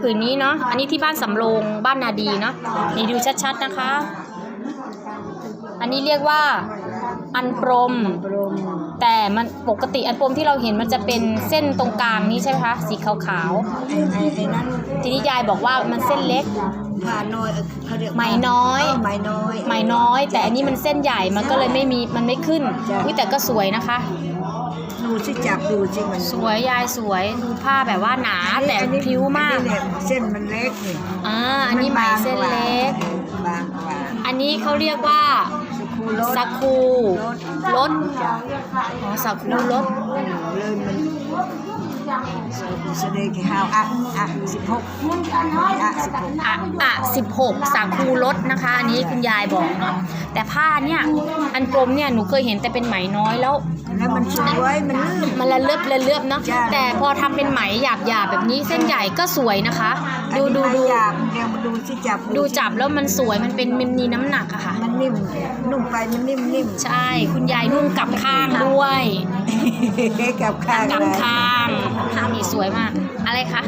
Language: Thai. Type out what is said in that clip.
ผืนนี้เนาะ อันนี้ที่บ้านสำโรงบ้านนาดีเนาะ นี่ดูชัดๆนะคะ อันนี้เรียกว่าอันปรม มแต่มันปกติอันปรมที่เราเห็นมันจะเป็นเส้นตรงกลางนี้ใช่ไหมคะสีขาวไอ้ไอ้ไอ้นั้นๆ ทีนี้ยายบอกว่ามันเส้นเล็ก ผ่าน้อยเออเขาเรียกไหมน้อย เไหมน้อย ไหมน้อย แต่อันนี้มันเส้นใหญ่มันก็เลยไม่มีมันไม่ขึ้นจ้ะ อุ้ยแต่ก็สวยนะคะ ดูสิจับดูสิมันสวยยายสวย ดูผ้าแบบว่าหนาแต่อันนี้พริ้วมาก อันนี้เนี่ยเส้นมันเล็กนี่อ่าอันนี้ไหมเส้นเล็ก บางกว่าอันนี้เขาเรียกว่า สุคูรสสักคูรถอ๋อสักคูรถเลยมัน แสดงกี่ฮาวอะอะสิบหกอะสิบหกอะอะสิบหกสักคูรถนะคะ อันนี้คุณยายบอกเนาะแต่ผ้าเนี่ยอันกลมเนี่ยหนูเคยเห็นแต่เป็นไหมน้อยแล้ว แล้วมันสวยมันลื่น มันละเลือบละเลือบเนาะจ้ะ แต่พอทำเป็นไหมหยาบหยาบๆแบบนี้เส้นใหญ่ก็สวยนะคะ ดูดูดูจับเดี๋ยวมาดูสิจับดูจับแล้วมันสวยมันเป็นมันมีน้ำหนักอะค่ะ มันนิ่มนุ่มไปมันนิ่มนิ่มใช่คุณยายนุ่งกลับข้างด้วย กับข้างกลับเลยข้างข้างนี่ส วยมาก อะไรคะ